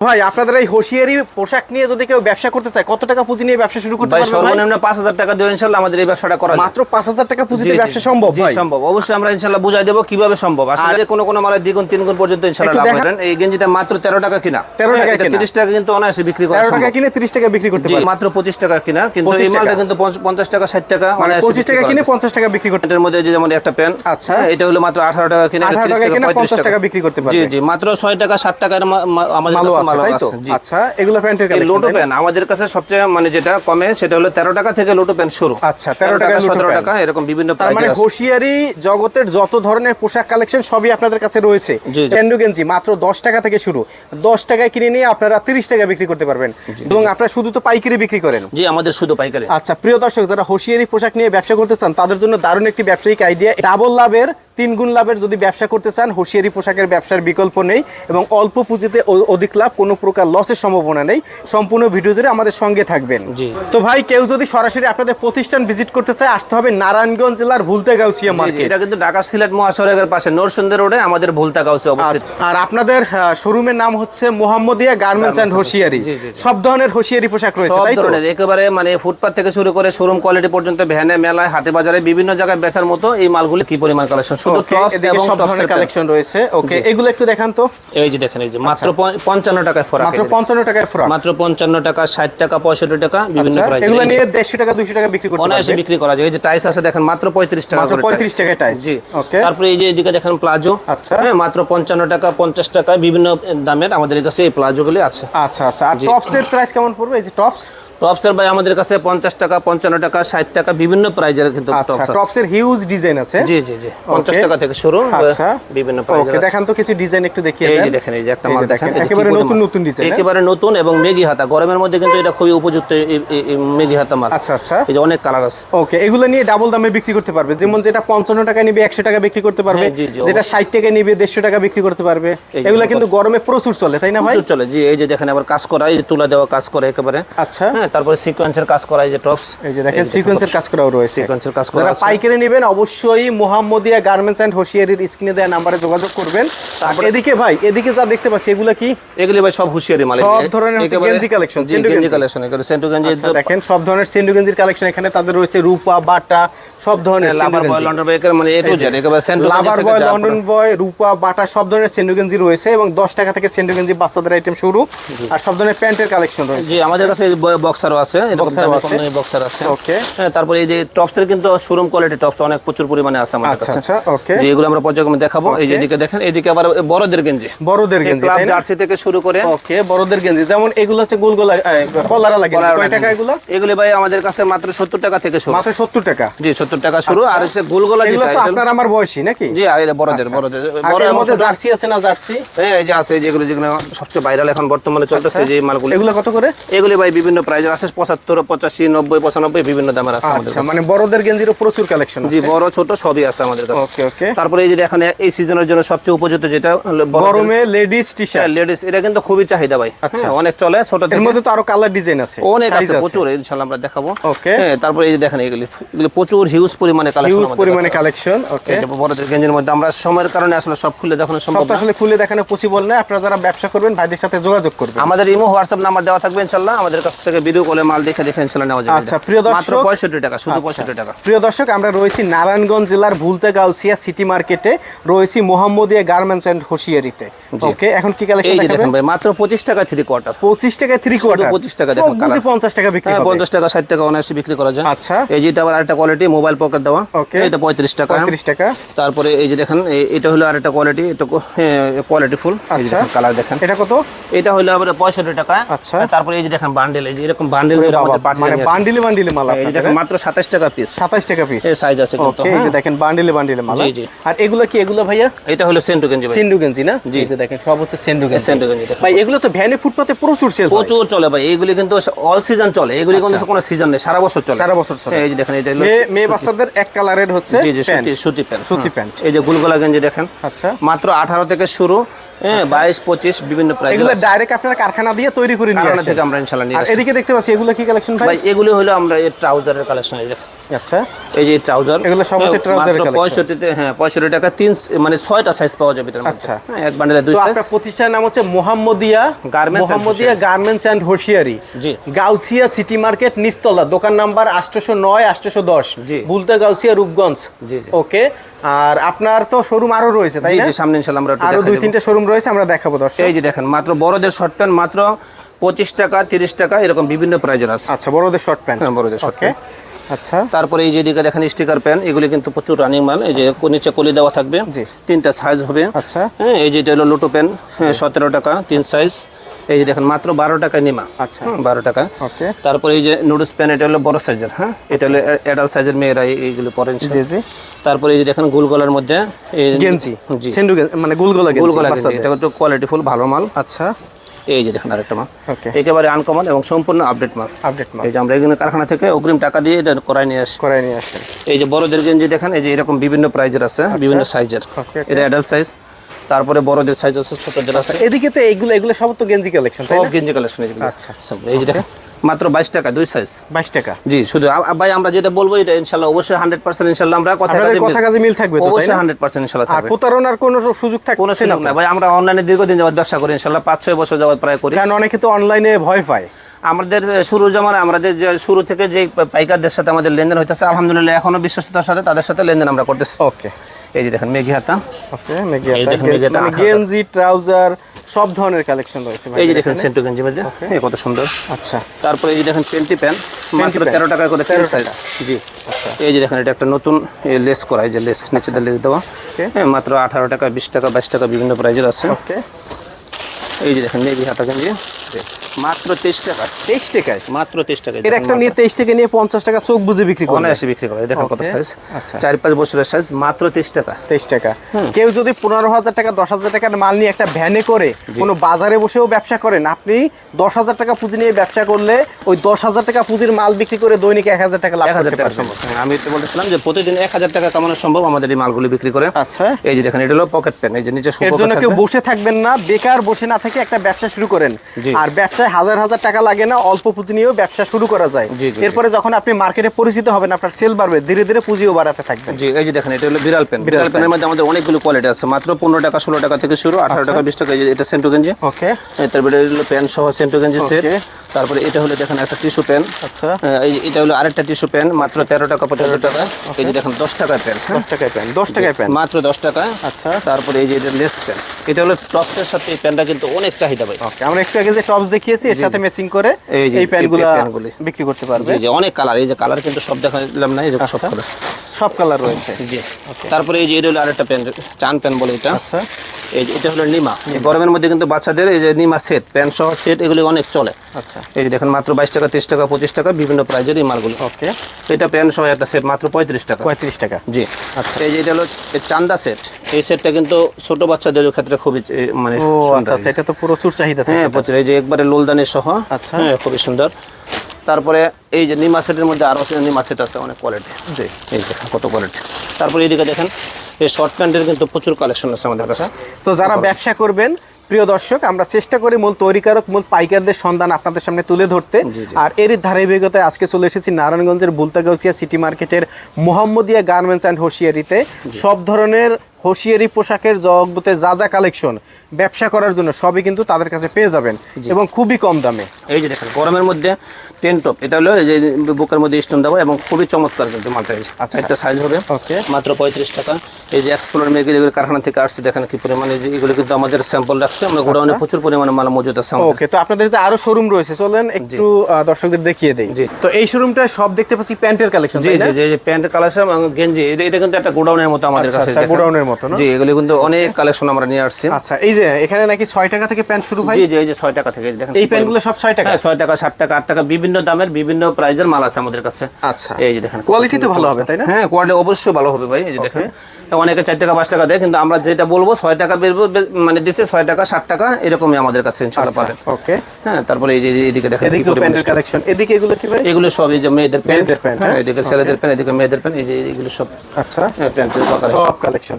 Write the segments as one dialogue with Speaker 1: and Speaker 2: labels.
Speaker 1: ভাই আপনাদের এই হোশিয়ারি পোশাক নিয়ে যদি কেউ ব্যবসা করতে চায় কত টাকা পুঁজি নিয়ে ব্যবসা শুরু করতে পারবে ভাই?
Speaker 2: সর্বনিম্ন পাঁচ হাজার টাকা দিয়ে ইনশাল্লাহ আমাদের এই ব্যবসাটা করা
Speaker 1: মাত্র পাঁচ হাজার টাকা পুঁজিতে ব্যবসা সম্ভব
Speaker 2: জি
Speaker 1: ভাই?
Speaker 2: সম্ভব। অবশ্যই আমরা ইনশাল্লাহ বুঝাই দেবো কীভাবে সম্ভব। আসলে কোনো কোনো মালের দ্বিগুণ তিন গুণ পর্যন্ত ইনশাল্লাহ
Speaker 1: একটু
Speaker 2: লাভ করেন এই গেঞ্জিটা মাত্র তেরো টাকা কিনা।
Speaker 1: 13 টাকায় কেনা।
Speaker 2: তিরিশ টাকা কিন্তু অনায়াসে বিক্রি করা
Speaker 1: তেরো টাকা কিনে তিরিশ টাকা বিক্রি করতে পারবে
Speaker 2: মাত্র পঁচিশ টাকা কিনা। কিন্তু এই মালটা কিন্তু পঞ্চ- পঞ্চাশ টাকা ষাট টাকা
Speaker 1: মানে
Speaker 2: অনায়াসে
Speaker 1: পঁচিশ
Speaker 2: বিক্রি
Speaker 1: টাকা কিনে
Speaker 2: যায়।
Speaker 1: পঞ্চাশ টাকা বিক্রি করতে
Speaker 2: এটার মধ্যে যেমন একটা প্যান্ট
Speaker 1: আচ্ছা।
Speaker 2: হ্যাঁ, এটা হলো মাত্র আঠারো টাকা কিনে
Speaker 1: 18
Speaker 2: তিরিশ
Speaker 1: টাকা
Speaker 2: টাকা
Speaker 1: কিনে
Speaker 2: পঁয়ত্রিশ
Speaker 1: 50 টাকা। বিক্রি করতে পারবে।
Speaker 2: জি জি মাত্র ছয় টাকা সাত টাকার মা- মা- আমাদের
Speaker 1: তাই তো? আচ্ছা এগুলো প্যান্টের কালেকশন
Speaker 2: লোটো প্যান্ট আমাদের কাছে সবচেয়ে মানে যেটা কমে সেটা হলো তেরো টাকা থেকে লোটো প্যান্ট শুরু।
Speaker 1: আচ্ছা, 13 টাকায় লোটো
Speaker 2: টাকা এরকম বিভিন্ন
Speaker 1: তার মানে হোশিয়ারি জগতের যত ধরনের পোশাক কালেকশন সবই আপনাদের কাছে রয়েছে। গেঞ্জি মাত্র দশ টাকা থেকে শুরু। দশ টাকায় কিনে নিয়ে আপনারা তিরিশ টাকা বিক্রি করতে পারবেন। এবং আপনারা শুধু তো পাইকারি বিক্রি করেন।
Speaker 2: জি আমাদের শুধু পাইকারি।
Speaker 1: আচ্ছা প্রিয় দর্শক যারা হোশিয়ারি পোশাক নিয়ে ব্যবসা করতে চান তাদের জন্য দারুণ একটি ব্যবসায়িক আইডিয়া ডাবল লাভের তিন গুণ লাভের যদি ব্যবসা করতে চান হোশিয়ারি পোশাকের ব্যবসার বিকল্প নেই এবং অল্প পুঁজিতে অধিক লাভ কোনো প্রকার লসের সম্ভাবনা নেই। সম্পূর্ণ ভিডিও জুড়ে আমাদের সঙ্গে থাকবেন। তো ভাই কেউ যদি সরাসরি আপনাদের প্রতিষ্ঠান ভিজিট করতে চায় আসতে হবে নারায়ণগঞ্জ জেলার ভুলতে গাউসিয়া মার্কেট
Speaker 2: এটা কিন্তু ঢাকা সিলেট মহাসড়কের পাশে নরসুন্দর রোডে আমাদের ভুলতা গাউসে অবস্থিত।
Speaker 1: আর আপনাদের শোরুমের নাম হচ্ছে মোহাম্মদিয়া গার্মেন্টস অ্যান্ড হোশিয়ারি। সব ধরনের হোশিয়ারি পোশাক রয়েছে তাই তো?
Speaker 2: একেবারে মানে ফুটপাত থেকে শুরু করে শোরুম কোয়ালিটি পর্যন্ত ভ্যানে মেলায় হাটে বাজারে বিভিন্ন জায়গায় বেচার মতো এই মালগুলি কি পরিমাণ কালেকশন শুধু টপস এবং টপসের
Speaker 1: কালেকশন রয়েছে। ওকে এগুলো একটু দেখান তো।
Speaker 2: এই যে দেখেন এই যে মাত্র পঞ্চ- পঞ্চান্ন টাকায় ফরাক
Speaker 1: মাত্র
Speaker 2: এগুলো।
Speaker 1: পঞ্চান্ন টাকায় ফ্রক।
Speaker 2: মাত্র পঞ্চান্ন টাকা ষাট টাকা পঁয়ষট্টি টাকা বিভিন্ন
Speaker 1: আচ্ছা,
Speaker 2: প্রাইস
Speaker 1: এগুলো নিয়ে দেড়শো টাকা দুইশো টাকা বিক্রি করতে
Speaker 2: অনায়াসে বিক্রি করা যায়। এই যে টাইস আছে দেখেন মাত্র পঁয়ত্রিশ টাকা
Speaker 1: মাত্র
Speaker 2: করে
Speaker 1: 35 টাকায় টাইস।
Speaker 2: জি।
Speaker 1: Okay.
Speaker 2: তারপরে এই যে এদিকে দেখেন প্লাজো
Speaker 1: আচ্ছা।
Speaker 2: হ্যাঁ মাত্র পঞ্চান্ন টাকা পঞ্চাশ টাকা বিভিন্ন দামের আমাদের কাছে এই প্লাজোগুলি আছে।
Speaker 1: আচ্ছা আচ্ছা। আর টপস এর প্রাইস কেমন পড়বে? এই যে টপস?
Speaker 2: টপসের ভাই আমাদের কাছে পঞ্চাশ টাকা পঞ্চান্ন টাকা ষাট টাকা বিভিন্ন প্রাইজের কিন্তু
Speaker 1: আচ্ছা
Speaker 2: টপস আছে।
Speaker 1: টপস হিউজ ডিজাইন আছে।
Speaker 2: জি জি জি। পঞ্চাশ
Speaker 1: Okay.
Speaker 2: টাকা থেকে শুরু
Speaker 1: আচ্ছা
Speaker 2: বিভিন্ন
Speaker 1: ওকে
Speaker 2: প্রাইজের
Speaker 1: তো কিছু ডিজাইন একটু দেখিয়ে
Speaker 2: এই যে দেখেন এই যে একটা মাল
Speaker 1: দেখেন,
Speaker 2: দেখেন এই যে কি
Speaker 1: একেবারে নতুন নতুন ডিজাইন
Speaker 2: একেবারে নতুন এবং মেগি হাতা গরমের মধ্যে কিন্তু এটা খুবই উপযুক্ত এই- এই- এই মেগি হাতা মাল
Speaker 1: আচ্ছা আচ্ছা
Speaker 2: এই যে অনেক কালার আছে
Speaker 1: ওকে এগুলো নিয়ে ডাবল দামে বিক্রি করতে পারবে যেমন যেটা পঞ্চান্ন টাকা নিবে একশো টাকা বিক্রি করতে পারবে
Speaker 2: হ্যাঁ, জি, জি,
Speaker 1: যেটা ষাট টাকা নিবে দেড়শো টাকা বিক্রি করতে পারবে এগুলো কিন্তু গরমে প্রচুর চলে তাই না ভাই
Speaker 2: চলে জি এই যে দেখেন আবার কাজ করা এই যে তুলা দেওয়া কাজ করে একেবারে
Speaker 1: আচ্ছা
Speaker 2: হ্যাঁ তারপরে সিকোয়েন্সের কাজ করা এই যে টপস
Speaker 1: এই যে দেখেন সিকোয়েন্সের কাজ করাও রয়েছে
Speaker 2: সিকোয়েন্সের কাজ করা
Speaker 1: যারা। পাইকারি নেবেন অবশ্যই মোহাম্মদিয়া গার্মেন্টস অ্যান্ড হোশিয়ারির স্ক্রিনে দেওয়া নাম্বারে যোগাযোগ করবেন। এদিকে ভাই এদিকে যা দেখতে পাচ্ছি এগুলো কি?
Speaker 2: এগুলো ভাই সব হুঁশিয়ারি মাল
Speaker 1: সব ধরনের গেঞ্জি কালেকশন
Speaker 2: গেঞ্জি। কালেকশন এগুলো সেন্টু গেঞ্জি
Speaker 1: আচ্ছা, দেখেন সব ধরনের সেন্টু গেঞ্জির কালেকশন এখানে। তাদের রয়েছে রূপা বাটা সব ধরনের
Speaker 2: লাভার বয় লন্ডন বয় মানে এ টু জেড একেবারে Sentu
Speaker 1: lover boy London boy Rupa Bata সব ধরনের সেন্ডু গেঞ্জি রয়েছে এবং দশ টাকা থেকে সেন্ডু গেঞ্জি বাচ্চাদের আইটেম শুরু আর সব ধরনের প্যান্টের কালেকশন রয়েছে।
Speaker 2: জি আমাদের কাছে বক্সারও আছে এরকম
Speaker 1: Boxer আছে।
Speaker 2: বক্সার আছে।
Speaker 1: ওকে
Speaker 2: হ্যাঁ তারপরে এই যে টপসের কিন্তু শোরুম কোয়ালিটি টপস অনেক প্রচুর পরিমাণে আছে আমাদের
Speaker 1: আচ্ছা
Speaker 2: কাছে।
Speaker 1: আচ্ছা ওকে
Speaker 2: যে এগুলো আমরা পর্যায়ক্রমে দেখাবো। এই যে এদিকে দেখেন এদিকে আবার বড়দের গেঞ্জি।
Speaker 1: বড়দের গেঞ্জি
Speaker 2: ক্লাব জার্সি থেকে শুরু করে।
Speaker 1: ওকে বড়দের গেঞ্জি। যেমন এগুলো হচ্ছে গোল গোলা কলারা লাগে কয় টাকা এগুলো?
Speaker 2: এগুলি ভাই আমাদের কাছে মাত্র সত্তর টাকা থেকে শুরু।
Speaker 1: মাত্র সত্তর টাকা।
Speaker 2: জি সত্তর টাকা শুরু আর হচ্ছে গোলগোলা
Speaker 1: এগুলো
Speaker 2: যেটা
Speaker 1: আপনার আমার বয়সী নাকি?
Speaker 2: জি এটা বড়দের বড়দের
Speaker 1: আর
Speaker 2: বড়
Speaker 1: এর
Speaker 2: এবং
Speaker 1: মধ্যে জার্সি আছে না জার্সি?
Speaker 2: হ্যাঁ এই যে আছে যেগুলো যেগুলো সবচেয়ে ভাইরাল এখন বর্তমানে চলতেছে যে মালগুলো।
Speaker 1: এগুলো কত করে?
Speaker 2: এগুলি ভাই বিভিন্ন প্রাইস আছে পঁচাত্তর পঁচাশি নব্বই পঁচানব্বই বিভিন্ন দামের আছে আমাদের
Speaker 1: আচ্ছা মানে বড়দের গেঞ্জিরও প্রচুর কালেকশন
Speaker 2: জি বড় ছোট সবই আছে আমাদের কাছে।
Speaker 1: ওকে ওকে
Speaker 2: তারপরে এই যে এখন এই সিজনের জন্য সবচেয়ে উপযুক্ত যেটা
Speaker 1: গরমে লেডিস টি শার্ট
Speaker 2: লেডিস এটা কিন্তু খুবই চাহিদা ভাই।
Speaker 1: আচ্ছা।
Speaker 2: হ্যাঁ, অনেক চলে ছোট
Speaker 1: এর মধ্যে তো আরও কালার ডিজাইন আছে
Speaker 2: অনেক আছে প্রচুর ইনশাআল্লাহ আমরা দেখাবো।
Speaker 1: Okay.
Speaker 2: হ্যাঁ তারপরে এই যে দেখেন এগুলি এগুলি প্রচুর হিউজ পরিমাণে কালেকশন
Speaker 1: হিউজ পরিমাণে কালেকশন ওকে
Speaker 2: এই বড়দের গেঞ্জির মধ্যে আমরা সময়ের কারণে আসলে সব খুলে দেখানো সম্ভব না।
Speaker 1: আসলে খুলে দেখানো পসিবল না আপনারা যারা ব্যবসা করবেন ভাইদের সাথে যোগাযোগ করবেন।
Speaker 2: আমাদের ইমো হোয়াটসঅ্যাপ নাম্বার দেওয়া থাকবে ইনশাল্লাহ। আমাদের কাছ থেকে ভিডিও কলে মাল দেখে দেখে ইনশাল্লাহ নেওয়া যাবে।
Speaker 1: আচ্ছা, প্রিয় দর্শক-
Speaker 2: মাত্র পঁয়ষট্টি টাকা শুধু পঁয়ষট্টি টাকা।
Speaker 1: প্রিয় দর্শক আমরা রয়েছি নারায়ণগঞ্জ জেলার ভুলতে গাউসিয়া সিটি মার্কেটে। রয়েছি মোহাম্মদিয়া গার্মেন্টস এন্ড হোশিয়ারিতে ওকে এখন কি কালেকশন
Speaker 2: দেখেন ভাই মাত্র পঁচিশ টাকা থ্রি কোয়ার্টার
Speaker 1: পঁচিশ টাকা থ্রি কোয়ার্টার
Speaker 2: 25 টাকা দেখুন colour।
Speaker 1: পঞ্চাশ টাকা বিক্রি
Speaker 2: হ্যাঁ
Speaker 1: হবে।
Speaker 2: পঞ্চাশ টাকা ষাট টাকা অনায়াসে বিক্রি করা যায়।
Speaker 1: আচ্ছা।
Speaker 2: এই যেটা আবার একটা কোয়ালিটি মোবাইল পকেট দেওয়া. এটা পঁয়ত্রিশ টাকা
Speaker 1: পঁয়ত্রিশ টাকা
Speaker 2: তারপরে এই যে দেখেন এটা হলো আরেকটা কোয়ালিটি এটা কোয়ালিটি ফুল
Speaker 1: আচ্ছা।
Speaker 2: কালার দেখেন
Speaker 1: এটা কত
Speaker 2: এটা হলো আবার পঁয়ষট্টি টাকা
Speaker 1: আচ্ছা।
Speaker 2: তারপরে এই যে দেখেন বান্ডেল এই যে এরকম বান্ডেল
Speaker 1: মানে বান্ডিলে বান্ডিলে মাল
Speaker 2: এই যে দেখেন মাত্র সাতাশ টাকা পিস
Speaker 1: সাতাশ টাকা পিস
Speaker 2: এই সাইজ আছে কিন্তু
Speaker 1: এই যে
Speaker 2: হ্যাঁ।
Speaker 1: দেখেন বান্ডিলে বান্ডিলে মাল
Speaker 2: জি,
Speaker 1: হ্যাঁ?
Speaker 2: জি।
Speaker 1: আর এগুলো কি এগুলো ভাইয়া
Speaker 2: এটা হলো সেন্টু গেঞ্জি ভাই
Speaker 1: সেন্ডু গেঞ্জি না
Speaker 2: জি।
Speaker 1: এই যে দেখেন সব হচ্ছে সেন্ডু গেঞ্জি
Speaker 2: সেন্টু গেঞ্জি।
Speaker 1: ভাই এগুলো তো ভ্যানে ফুটপাতে প্রচুর সেল
Speaker 2: প্রচুর চলে ভাই এইগুলি কিন্তু অল সিজন চলে এগুলি কিন্তু কোনো সিজন নেই সারা বছর চলে
Speaker 1: আচ্ছা। সারা বছর চলে।
Speaker 2: এই যে দেখেন এটা হলো
Speaker 1: মেয়ে
Speaker 2: সুতি।
Speaker 1: বাচ্চাদের এক কালারের হচ্ছে
Speaker 2: জি জি সুতি সুতি প্যান্ট
Speaker 1: সুতি প্যান্ট।
Speaker 2: এই যে গুলগোলা গেঞ্জি দেখেন।
Speaker 1: আচ্ছা।
Speaker 2: মাত্র আঠারো থেকে শুরু হ্যাঁ বাইশ পঁচিশ বিভিন্ন প্রাইস
Speaker 1: এগুলো ডাইরেক্ট আপনারা কারখানা দিয়ে তৈরি করে নিয়ে আসেন।
Speaker 2: থেকে আমরা ইনশাআল্লাহ নিয়ে
Speaker 1: আর
Speaker 2: আসি
Speaker 1: এদিকে দেখতে পাচ্ছি এগুলো কি কালেকশন ভাই?
Speaker 2: ভাই এগুলি হলো আমরা এই ট্রাউজারের কালেকশন এই দেখেন
Speaker 1: আচ্ছা
Speaker 2: এই যে ট্রাউজার
Speaker 1: এগুলো সব হচ্ছে trouser এর collection।
Speaker 2: হ্যাঁ পঁয়ষট্টি টাকা তিন মানে সাইজ পাওয়া যাবে এটার
Speaker 1: আচ্ছা।
Speaker 2: হ্যাঁ, এক বান্ডেলে দুই সাইজ
Speaker 1: আপনার প্রতিষ্ঠানের নাম হচ্ছে Mohammadia
Speaker 2: Garments and
Speaker 1: Mohammadia garments and hosiery
Speaker 2: G.
Speaker 1: Gausia city market নিস্তলা দোকান নাম্বার
Speaker 2: জি।
Speaker 1: গাউসিয়া রূপগঞ্জ
Speaker 2: জি।
Speaker 1: ওকে আর আপনার তো শোরুম আরও রয়েছে তাই না
Speaker 2: জি সামনে আমরা আরও
Speaker 1: দুই তিনটা শোরুম রয়েছে আমরা দেখাবো দর্শক
Speaker 2: এই যে দেখেন মাত্র বড়দের শর্ট প্যান্ট মাত্র পঁচিশ টাকা তিরিশ টাকা এরকম বিভিন্ন প্রাইজের আছে
Speaker 1: আচ্ছা বড়দের শর্ট প্যান্ট
Speaker 2: হ্যাঁ, বড়দের
Speaker 1: ওকে
Speaker 2: pant।
Speaker 1: আচ্ছা।
Speaker 2: তারপরে এই যে দিকে দেখেন স্টিকার প্যান এগুলি কিন্তু প্রচুর রানিং মাল এই যে নিচে কলি দেওয়া থাকবে। তিনটা সাইজ হবে।
Speaker 1: আচ্ছা।
Speaker 2: হ্যাঁ এই যে এটা হলো লোটো প্যান হ্যাঁ সতেরো টাকা তিন সাইজ এই যে দেখেন মাত্র বারো টাকায় নিমা।
Speaker 1: আচ্ছা।
Speaker 2: বারো টাকা।
Speaker 1: ওকে।
Speaker 2: তারপরে এই যে নুডলস প্যান এটা হলো বড় সাইজের হ্যাঁ এটা হলো অ্যাডাল্ট সাইজের মেয়েরা এইগুলো পরেন
Speaker 1: জি জি।
Speaker 2: তারপরে এই যে দেখেন গোল গলার মধ্যে এই
Speaker 1: গেঞ্জি।
Speaker 2: জি।
Speaker 1: মানে গুলগোলা
Speaker 2: গোল। এটা একটু কোয়ালিটি ফুল ভালো মাল।
Speaker 1: আচ্ছা।
Speaker 2: এই যে দেখেন আরেকটা মাল। একেবারে আনকমন এবং সম্পূর্ণ আপডেট মাল।
Speaker 1: আপডেট মাল।
Speaker 2: এই যে আমরা এখানে কারখানা থেকে অগ্রিম টাকা দিয়ে এটা করাই নিয়ে আসি
Speaker 1: করাই নিয়ে আসেন
Speaker 2: এই যে বড়দের গেঞ্জি দেখেন এই যে এরকম বিভিন্ন প্রাইজের আছে বিভিন্ন সাইজের
Speaker 1: আচ্ছা। Okay, okay.
Speaker 2: এটা অ্যাডাল্ট সাইজ তারপরে বড়দের সাইজ আছে ছোটদের আছে।
Speaker 1: এদিকে তো এগুলো এগুলো সব তো গেঞ্জি কালেকশন
Speaker 2: সব গেঞ্জি কালেকশন এগুলো
Speaker 1: আচ্ছা।
Speaker 2: সব। এই যে দেখেন। মাত্র বাইশ টাকা দুই সাইজ
Speaker 1: বাইশ টাকা।
Speaker 2: জি শুধু ভাই আমরা যেটা বলব এটা ইনশাল্লাহ অবশ্যই হান্ড্রেড পার্সেন্ট ইনশাল্লাহ আমরা কথা
Speaker 1: কথা কাজে মিল থাকবে
Speaker 2: অবশ্যই হান্ড্রেড পার্সেন্ট ইনশাল্লাহ
Speaker 1: আর প্রতারণার কোনো সুযোগ থাকছে
Speaker 2: কোনো সুযোগ না ভাই আমরা অনলাইনে দীর্ঘদিন যাবত ব্যবসা করি ইনশাল্লাহ পাঁচ ছয় বছর যাবত প্রায় করি।
Speaker 1: কারণ অনেকে তো অনলাইনে ভয় পায়।
Speaker 2: আমাদের শুরু যেমন আমাদের যে শুরু থেকে যে পাইকারদের সাথে আমাদের লেনদেন হইতেছে আলহামদুলিল্লাহ এখনও বিশ্বস্ততার সাথে তাদের সাথে লেনদেন আমরা করতেছি।
Speaker 1: ওকে
Speaker 2: এই যে দেখেন মেঘি হাতা।
Speaker 1: ওকে
Speaker 2: হাজার।
Speaker 1: গেঞ্জি ট্রাউজার সব ধরনের কালেকশন রয়েছে
Speaker 2: এই যে দেখেন সেন্টু গেঞ্জি মধ্যে এই কত সুন্দর।
Speaker 1: আচ্ছা।
Speaker 2: তারপরে এই যে দেখেন পেন্টি প্যান মাত্র তেরো টাকা করে তেরো সাইজ জি। এই যে দেখেন এটা একটা নতুন লেস করা এই যে লেস নিচে লেস দেওয়া। হ্যাঁ মাত্র আঠারো টাকা বিশ টাকা বাইশ টাকা বিভিন্ন প্রাইজের আছে।
Speaker 1: ওকে।
Speaker 2: এই যে দেখেন নেভি হাতা গেঞ্জি। মাত্র তেইশ টাকা।
Speaker 1: তেইশ টাকায়?
Speaker 2: মাত্র তেইশ টাকা
Speaker 1: এর একটা নিয়ে তেইশ টাকা নিয়ে পঞ্চাশ টাকা চোখ বুঝে বিক্রি করে
Speaker 2: অনায়াসে বিক্রি করে দেখেন কত সাইজ
Speaker 1: আচ্ছা।
Speaker 2: চার পাঁচ বছরের সাইজ মাত্র তেইশ টাকা।
Speaker 1: তেইশ টাকা। কেউ যদি পনেরো হাজার টাকা দশ হাজার টাকার মাল নিয়ে একটা ভ্যানে করে কোনো বাজারে বসেও ব্যবসা করেন আপনি দশ হাজার টাকা পুঁজি নিয়ে ব্যবসা করলে ওই দশ হাজার টাকা পুঁজির মাল বিক্রি করে দৈনিক এক হাজার টাকা লাভ
Speaker 2: হাজার টাকা সম্ভব। আমি তো বলতেছিলাম যে প্রতিদিন এক হাজার টাকা কামানো সম্ভব আমাদের এই মালগুলি বিক্রি করে।
Speaker 1: আচ্ছা।
Speaker 2: এই যে দেখেন এটা হলো পকেট পেন এই যে নিচে
Speaker 1: এর জন্য কেউ বসে থাকবেন না বেকার বসে না থেকে একটা ব্যবসা শুরু করেন। আর ব্যবসায় হাজার হাজার টাকা লাগে না অল্প পুঁজি নিয়েও ব্যবসা শুরু করা যায়। এরপরে যখন আপনি মার্কেটে পরিচিত হবেন আপনার সেল বাড়বে ধীরে ধীরে পুঁজিও বাড়াতে থাকবে।
Speaker 2: জি এই যে দেখেন এটা হলো বিড়াল পেন বিড়াল পেনের মধ্যে আমাদের অনেকগুলো কোয়ালিটি আছে। মাত্র পনেরো টাকা ষোলো টাকা থেকে শুরু আঠারো টাকা বিশ টাকা এটা সেন্টু গেঞ্জি
Speaker 1: ওকে
Speaker 2: তারপরে পেন সহ সেন্টু গেঞ্জি সেট. তারপরে এটা হলো দেখেন একটা টিস্যু পেন।
Speaker 1: আচ্ছা।
Speaker 2: এই এটা হলো আরেকটা টিস্যু পেন মাত্র তেরো টাকা পঁচাত্তর টাকা এই যে দেখেন দশ টাকার পেন
Speaker 1: দশ টাকায় প্যান দশ টাকায় প্যান
Speaker 2: মাত্র দশ টাকা।
Speaker 1: আচ্ছা।
Speaker 2: তারপরে এই যে এটা লেস পেন এটা হলো টপসের সাথে এই প্যানটা কিন্তু অনেক চাহিদা ভাই।
Speaker 1: ওকে আমরা একটু আগে যে টপস দেখিয়েছি এর সাথে ম্যাচিং করে
Speaker 2: এই যে
Speaker 1: প্যান্টগুলো বিক্রি করতে পারবে।
Speaker 2: জি অনেক কালার এই যে কালার কিন্তু সব দেখা দিলাম না এই যে সব কালার
Speaker 1: সব কালার রয়েছে।
Speaker 2: জি। তারপরে এই যে এটা হলো আরেকটা পেন চান পেন বলে এটা।
Speaker 1: আচ্ছা।
Speaker 2: এই যে এটা হলো নিমা। এই গরমের মধ্যে কিন্তু বাচ্চাদের এই যে নিমা সেট প্যান্ট সহ সেট এগুলি অনেক চলে।
Speaker 1: আচ্ছা।
Speaker 2: এই যে দেখেন মাত্র বাইশ টাকা তিরিশ টাকা পঁচিশ টাকা বিভিন্ন প্রাইজের এই মালগুলো।
Speaker 1: ওকে।
Speaker 2: এটা প্যান্ট সহ একটা সেট মাত্র পঁয়ত্রিশ টাকা।
Speaker 1: পঁয়ত্রিশ টাকা।
Speaker 2: জি।
Speaker 1: আচ্ছা।
Speaker 2: এই যে এটা হলো চান্দা সেট এই সেটটা কিন্তু ছোট বাচ্চাদের ক্ষেত্রে খুবই মানে
Speaker 1: আচ্ছা সেটা তো প্রচুর চাহিদা
Speaker 2: হ্যাঁ প্রচুর। এই যে একবারে লোলদানি সহ।
Speaker 1: আচ্ছা।
Speaker 2: হ্যাঁ খুবই সুন্দর। তারপরে এই যে নিমা সেটের মধ্যে আরও নিমা সেট আছে অনেক কোয়ালিটি
Speaker 1: জি।
Speaker 2: এই দেখেন কত কোয়ালিটি তারপরে এইদিকে দেখেন এই শর্ট প্যান্টের কিন্তু প্রচুর কালেকশন আছে আমাদের কাছে।
Speaker 1: তো যারা ব্যবসা করবেন প্রিয় দর্শক আমরা চেষ্টা করি মূল তৈরিকারক মূল পাইকারদের সন্ধান আপনাদের সামনে তুলে ধরতে। আর এর ধারাবাহিকতায় আজকে চলে এসেছি নারায়ণগঞ্জের বুলতাগাউসিয়া সিটি মার্কেটের মোহাম্মদিয়া গার্মেন্টস অ্যান্ড হোশিয়ারিতে সব ধরনের হোশিয়ারি পোশাকের জগতে যা যা কালেকশন ব্যবসা করার জন্য সবই কিন্তু তাদের কাছে পেয়ে যাবেন এবং খুবই কম দামে।
Speaker 2: এই যে দেখেন গরমের মধ্যে টেন টপ এটা হলো এই যে বুকের মধ্যে স্টোন দেবো এবং খুবই চমৎকার কিন্তু এই
Speaker 1: আচ্ছা।
Speaker 2: একটা সাইজ হবে
Speaker 1: Okay.
Speaker 2: মাত্র পঁয়ত্রিশ টাকা। এই যে এক্সপ্লোর মেগিল এগুলো কারখানা থেকে আসছে দেখেন কি পরিমাণে যে এগুলো কিন্তু আমাদের স্যাম্পল রাখছে আমরা গোডাউনে প্রচুর পরিমাণে মাল মজুদ আছে
Speaker 1: ওকে তো আপনাদের যে আরও শোরুম রয়েছে চলেন একটু দর্শকদের দেখিয়ে দেই।
Speaker 2: জি।
Speaker 1: তো এই শোরুমটা সব দেখতে পাচ্ছি প্যান্টের কালেকশন
Speaker 2: জি জি জি প্যান্ট কালেকশন গেঞ্জি এটা কিন্তু একটা গোডাউনের মতো আমাদের
Speaker 1: আচ্ছা,
Speaker 2: কাছে
Speaker 1: আচ্ছা, গোডাউনের মতো
Speaker 2: জি এগুলো কিন্তু অনেক কালেকশন আমরা নিয়ে আসছি।
Speaker 1: আচ্ছা এই যে এখানে নাকি ছয় টাকা থেকে প্যান্ট শুরু হয়?
Speaker 2: জি জি এই যে ছয় টাকা থেকে দেখেন
Speaker 1: এই প্যান্টগুলো সব ছয় টাকা?
Speaker 2: হ্যাঁ ছয় টাকা সাত টাকা আট টাকা বিভিন্ন দামের বিভিন্ন প্রাইজের মাল আছে আমাদের কাছে।
Speaker 1: আচ্ছা।
Speaker 2: এই যে দেখেন
Speaker 1: কোয়ালিটি তো ভালো হবে, তাই না?
Speaker 2: হ্যাঁ কোয়ালিটি অবশ্যই ভালো হবে ভাই এই যে দেখেন। অনেকে চার টাকা পাঁচ টাকা দেয় কিন্তু আমরা যেটা বলব ছয় টাকা বেরবো মানে দিচ্ছে ছয় টাকা ষাট টাকা এরকমই আমাদের কাছে ইনশাল্লাহ পাবেন।
Speaker 1: ওকে
Speaker 2: হ্যাঁ তারপরে এই যে এদিকে দেখেন
Speaker 1: এদিকে প্যান্টের কালেকশন এদিকে এগুলো কি ভাই?
Speaker 2: এগুলো সব এই যে মেয়েদের প্যান্ট। হ্যাঁ
Speaker 1: হ্যাঁ?
Speaker 2: এদিকে ছেলেদের প্যান্ট এদিকে মেয়েদের প্যান্ট এই যে এগুলো সব।
Speaker 1: আচ্ছা।
Speaker 2: হ্যাঁ, প্যান্টের
Speaker 1: সব কালেকশন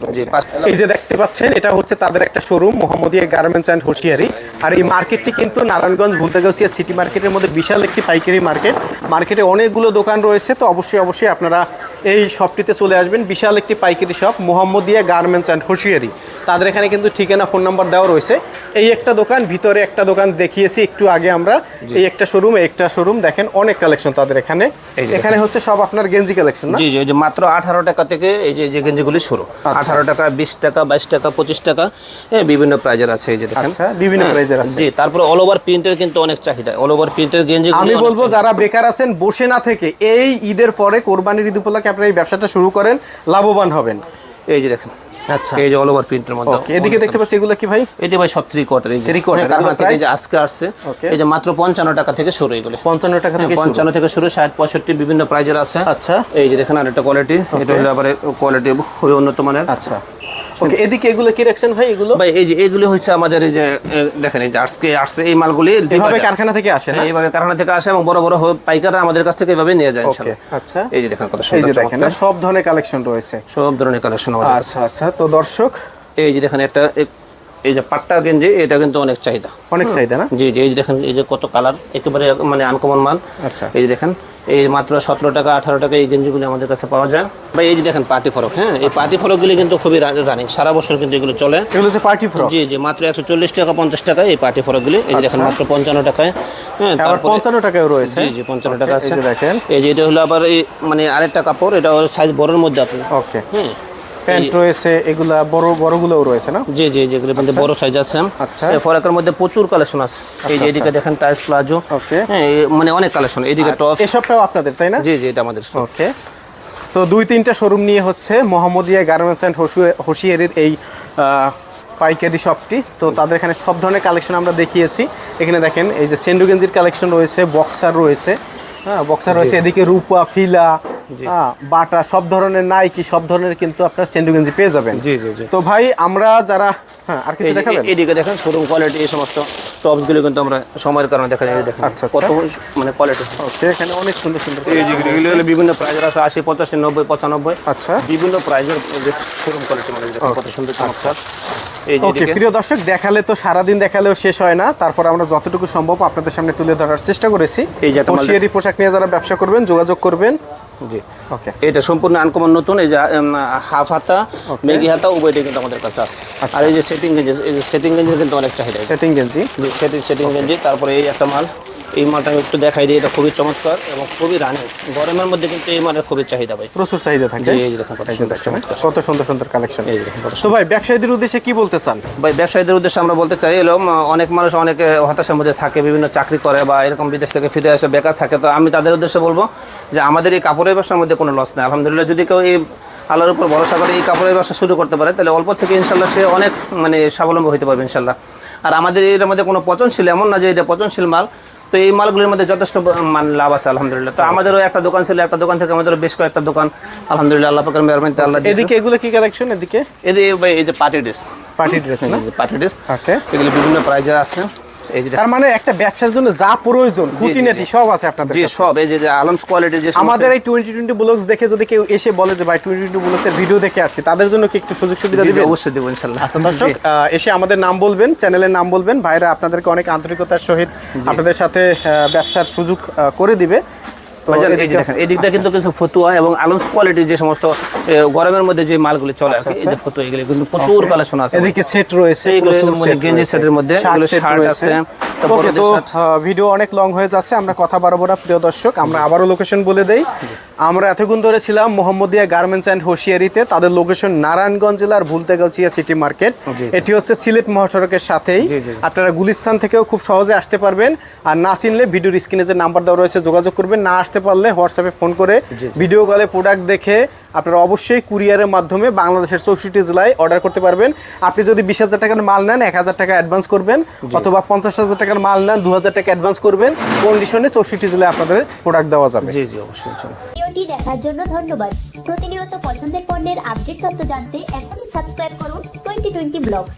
Speaker 1: এই যে দেখতে পাচ্ছেন এটা হচ্ছে তাদের একটা showroom Mohammadia garments and hosiery আর এই মার্কেটটি কিন্তু নারায়ণগঞ্জ ভুলতাগাছিয়া সিটি মার্কেটের মধ্যে বিশাল একটি পাইকারি মার্কেট মার্কেটে অনেকগুলো দোকান রয়েছে তো অবশ্যই অবশ্যই আপনারা এই শপটিতে চলে আসবেন। বিশাল একটি পাইকারি shop Mohammadia garments and hosiery তাদের এখানে কিন্তু ঠিকানা ফোন নাম্বার দেওয়া রয়েছে। এই একটা দোকান ভিতরে একটা দোকান দেখিয়েছি একটু আগে আমরা এই একটা শোরুম একটা শোরুম দেখেন অনেক কালেকশন তাদের এখানে। এখানে হচ্ছে সব আপনার গেঞ্জি কালেকশন
Speaker 2: জি জি যে মাত্র আঠারো টাকা থেকে এই যে গেঞ্জিগুলি শুরু
Speaker 1: আচ্ছা।
Speaker 2: আঠারো টাকা বিশ টাকা বাইশ টাকা পঁচিশ টাকা হ্যাঁ বিভিন্ন প্রাইজের আছে এই যে দেখেন।
Speaker 1: আচ্ছা বিভিন্ন প্রাইজের আছে।
Speaker 2: জি তারপরে অল ওভার প্রিন্টের কিন্তু অনেক চাহিদা। অল ওভার প্রিন্টের গেঞ্জি
Speaker 1: আমি বলব যারা বেকার আছেন বসে না থেকে এই ঈদের পরে কোরবানির ঈদ উপলক্ষে আপনারা এই ব্যবসাটা শুরু করেন লাভবান হবেন।
Speaker 2: এই যে দেখেন
Speaker 1: আচ্ছা।
Speaker 2: এই যে অল ওভার প্রিন্টের মধ্যে
Speaker 1: ওকে এদিকে দেখতে পাচ্ছি এগুলো কি ভাই?
Speaker 2: এই ভাই সব থ্রি কোয়ার্টার এই যে। হ্যাঁ, এই আজকে আসছে এই যে মাত্র পঞ্চান্ন টাকা থেকে শুরু এগুলো।
Speaker 1: পঞ্চান্ন টাকা থেকে শুরু।
Speaker 2: পঞ্চান্ন থেকে শুরু ষাট পঁয়ষট্টি বিভিন্ন প্রাইজের আছে।
Speaker 1: আচ্ছা।
Speaker 2: এই যে দেখেন আরেকটা কোয়ালিটি এটা হলো আবার কোয়ালিটি খুবই উন্নত মানের।
Speaker 1: আচ্ছা। এদিকে এগুলো কি রাখছেন ভাই এগুলো?
Speaker 2: ভাই এই যে এগুলি হচ্ছে আমাদের এই যে দেখেন এই যে আজকে আসছে এই মালগুলি
Speaker 1: কারখানা থেকে আসে না?
Speaker 2: হ্যাঁ, এইভাবে কারখানা থেকে আসে এবং বড় বড় পাইকাররা আমাদের কাছ থেকে এভাবে নিয়ে যায়
Speaker 1: ওকে আচ্ছা।
Speaker 2: এই যে দেখেন কত
Speaker 1: এই যে দেখেন সব ধরনের কালেকশন রয়েছে।
Speaker 2: সব ধরনের কালেকশন আমাদের
Speaker 1: আচ্ছা আচ্ছা তো দর্শক
Speaker 2: এই যে দেখেন একটা এই যে পাট্টা গেঞ্জি এটা কিন্তু অনেক চাহিদা।
Speaker 1: অনেক চাহিদা না?
Speaker 2: জি জি এই যে দেখেন এই যে কত কালার একেবারে মানে আনকমন মাল।
Speaker 1: আচ্ছা।
Speaker 2: এই যে দেখেন এই মাত্র সতেরো টাকা আঠারো টাকা এই গেঞ্জিগুলি আমাদের কাছে পাওয়া যায়। ভাই এই যে দেখেন পার্টি ফরক হ্যাঁ? এই পার্টি ফরকগুলি কিন্তু খুবই রানিং সারা বছর কিন্তু এগুলো চলে।
Speaker 1: এগুলো হচ্ছে পার্টি ফরক?
Speaker 2: জি জি মাত্র একশো চল্লিশ টাকা পঞ্চাশ টাকা এই পার্টি ফরকগুলি। এই যে দেখেন
Speaker 1: আচ্ছা।
Speaker 2: মাত্র পঞ্চান্ন টাকায় হ্যাঁ
Speaker 1: পঞ্চান্ন টাকায় রয়েছে।
Speaker 2: জি জি পঞ্চান্ন টাকা
Speaker 1: এই
Speaker 2: আছে।
Speaker 1: যে দেখেন।
Speaker 2: এই যে এটা হলো আবার এই মানে আরেকটা কাপড় এটা সাইজ বড়ের মধ্যে আপনি।
Speaker 1: ওকে
Speaker 2: হ্যাঁ।
Speaker 1: প্যান্ট রয়েছে এগুলা বড় বড়গুলোও রয়েছে না?
Speaker 2: জি জি যেগুলো মধ্যে বড় সাইজ আছে।
Speaker 1: আচ্ছা।
Speaker 2: ফরাকের মধ্যে প্রচুর কালেকশন আছে। এই যে
Speaker 1: আচ্ছা,
Speaker 2: এদিকে দেখেন টাইস প্লাজো
Speaker 1: Okay.
Speaker 2: হ্যাঁ মানে অনেক কালেকশন এদিকে টপ
Speaker 1: এসবটাও আপনাদের তাই না?
Speaker 2: জি জি এটা আমাদের।
Speaker 1: ওকে। তো দুই তিনটা শোরুম নিয়ে হচ্ছে মোহাম্মদিয়া গার্মেন্টস অ্যান্ড হোশিয়ারির এই পাইকারি শপটি তো তাদের এখানে সব ধরনের কালেকশন আমরা দেখিয়েছি। এখানে দেখেন এই যে সেন্ডু গেঞ্জির কালেকশন রয়েছে বক্সার রয়েছে। হ্যাঁ বক্সার রয়েছে এদিকে রূপা ফিলা বাটা সব ধরনের নাইকি সব ধরনের কিন্তু আপনার সেন্ডু গেঞ্জি পেয়ে যাবেন।
Speaker 2: জি জি জি।
Speaker 1: তো ভাই আমরা যারা হ্যাঁ আর কিছু দেখাবেন?
Speaker 2: এদিকে দেখেন শোরুম কোয়ালিটি এই সমস্ত কিন্তু আমরা সময়ের কারণে দেখা যায় দেখেন
Speaker 1: আচ্ছা,
Speaker 2: কত
Speaker 1: আচ্ছা।
Speaker 2: মানে কোয়ালিটি
Speaker 1: ওকে এখানে অনেক সুন্দর সুন্দর
Speaker 2: এই যে এগুলো হলো বিভিন্ন প্রাইজের আছে আশি পঁচাশি নব্বই পঁচানব্বই।
Speaker 1: আচ্ছা।
Speaker 2: বিভিন্ন প্রাইজের শোরুম কোয়ালিটি মানে কত সুন্দর চমৎকার। এই যে
Speaker 1: ওকে প্রিয় দর্শক দেখালে তো সারাদিন দেখালেও শেষ হয় না। তারপর আমরা যতটুকু সম্ভব আপনাদের সামনে তুলে ধরার চেষ্টা করেছি।
Speaker 2: এই যে
Speaker 1: পোশাক নিয়ে যারা ব্যবসা করবেন যোগাযোগ করবেন।
Speaker 2: জি।
Speaker 1: ওকে
Speaker 2: এটা সম্পূর্ণ আনকমন নতুন এই যে হাফ হাতা মেগি হাতা উভয়টাই কিন্তু আমাদের কাছে
Speaker 1: আচ্ছা।
Speaker 2: আর এই যে সেটিং গেঞ্জি এই যে সেটিং গেঞ্জি কিন্তু অনেক চাহিদা
Speaker 1: সেটিং গেঞ্জি
Speaker 2: সেটিং সেটিং গেঞ্জি তারপরে এই একটা মাল। এই মালটা আমি একটু দেখাই দিই এটা খুবই চমৎকার এবং খুবই রানিং। গরমের মধ্যে কিন্তু এই মালের খুবই চাহিদা ভাই।
Speaker 1: প্রচুর চাহিদা থাকে।
Speaker 2: এই যে দেখেন কত সুন্দর
Speaker 1: সুন্দর কালেকশন
Speaker 2: এই দেখেন
Speaker 1: তো ভাই ব্যবসায়ীদের উদ্দেশ্যে কি বলতে চান?
Speaker 2: ভাই ব্যবসায়ীদের উদ্দেশ্যে আমরা বলতে চাই এলো অনেক মানুষ অনেক হতাশার মধ্যে থাকে বিভিন্ন চাকরি করে বা এরকম বিদেশ থেকে ফিরে আসে বেকার থাকে। তো আমি তাদের উদ্দেশ্যে বলব যে আমাদের এই কাপড়ের ব্যবসার মধ্যে কোনো লস নেই। আলহামদুলিল্লাহ যদি কেউ এই আল্লাহর উপর ভরসা করে এই কাপড়ের ব্যবসা শুরু করতে পারে তাহলে অল্প থেকে ইনশাল্লাহ সে অনেক মানে স্বাবলম্বী হতে পারবে ইনশাল্লাহ। আর আমাদের এর মধ্যে কোনো পচনশীল এমন না যে এটা পচনশীল মাল তো এই মালগুলির মধ্যে যথেষ্ট মান লাভ আছে আলহামদুলিল্লাহ। তো আমাদেরও একটা দোকান ছিল একটা দোকান থেকে আমাদেরও বেশ কয়েকটা দোকান আলহামদুলিল্লাহ আল্লাহ পাকের মেহরবানিতে আল্লাহ
Speaker 1: এদিকে এগুলো কি কালেকশন এদিকে?
Speaker 2: এদিকে এই যে party dress
Speaker 1: party dress
Speaker 2: party dress
Speaker 1: okay
Speaker 2: এগুলো বিভিন্ন প্রাইজে আছে। এই যে
Speaker 1: তার মানে একটা ব্যবসার জন্য যা প্রয়োজন খুঁটিনাটি সব আছে আপনাদের
Speaker 2: জি সব এই যে আলমস কোয়ালিটি যে
Speaker 1: আমাদের এই টোয়েন্টি টোয়েন্টি ব্লগস দেখে যদি কেউ এসে বলে যে ভাই টোয়েন্টি টোয়েন্টি ব্লগসের ভিডিও দেখে আসছে তাদের জন্য কি একটু সুযোগ সুবিধা দিবেন?
Speaker 2: অবশ্যই দেব ইনশাআল্লাহ
Speaker 1: আচ্ছা দর্শক এসে আমাদের নাম বলবেন চ্যানেলের নাম বলবেন। ভাইরা আপনাদেরকে অনেক আন্তরিকতার সহিত আপনাদের সাথে ব্যবসার সুযোগ করে দিবে।
Speaker 2: এই যে দেখেন এই দিকটা কিন্তু কিছু ফতুয়া এবং আলমস কোয়ালিটির যে সমস্ত গরমের মধ্যে যে মালগুলি চলে আর কি এই যে ফতুয়া এগুলো কিন্তু প্রচুর কালেকশন আছে।
Speaker 1: এদিকে সেট রয়েছে প্রচুর
Speaker 2: মানে গেঞ্জি সেটের মধ্যে, এগুলো শার্ট আছে,
Speaker 1: ওকে তো ভিডিও অনেক লং হয়ে যাচ্ছে আমরা কথা বাড়াবো না প্রিয় দর্শক। আমরা আবারও লোকেশন বলে দেই। আমরা এতক্ষণ ধরে ছিলাম মোহাম্মদিয়া গার্মেন্টস অ্যান্ড হোশিয়ারিতে তাদের লোকেশন নারায়ণগঞ্জ জেলার ভুলতেগাছিয়া সিটি মার্কেট এটি হচ্ছে সিলেট মহাসড়কের সাথেই। আপনারা গুলিস্তান থেকেও খুব সহজে আসতে পারবেন। আর না চিনলে ভিডিওর স্ক্রিনে যে নাম্বার দেওয়া রয়েছে যোগাযোগ করবেন। না আসতে পারলে হোয়াটসঅ্যাপে ফোন করে ভিডিও কলে প্রোডাক্ট দেখে আপনারা অবশ্যই কুরিয়ারের মাধ্যমে বাংলাদেশের চৌষট্টি জেলায় অর্ডার করতে পারবেন। আপনি যদি বিশ হাজার টাকার মাল নেন এক হাজার টাকা অ্যাডভান্স করবেন অথবা পঞ্চাশ হাজার টাকার মাল নেন দু হাজার টাকা অ্যাডভান্স করবেন কন্ডিশনে চৌষট্টি জেলায় আপনাদের প্রোডাক্ট দেওয়া যাবে।
Speaker 2: জি জি অবশ্যই
Speaker 3: ভিডিওটি দেখার জন্য ধন্যবাদ। প্রতিনিয়ত পছন্দের পণ্যের আপডেট তথ্য জানতে এখনই সাবস্ক্রাইব করুন টোয়েন্টি টোয়েন্টি ব্লগস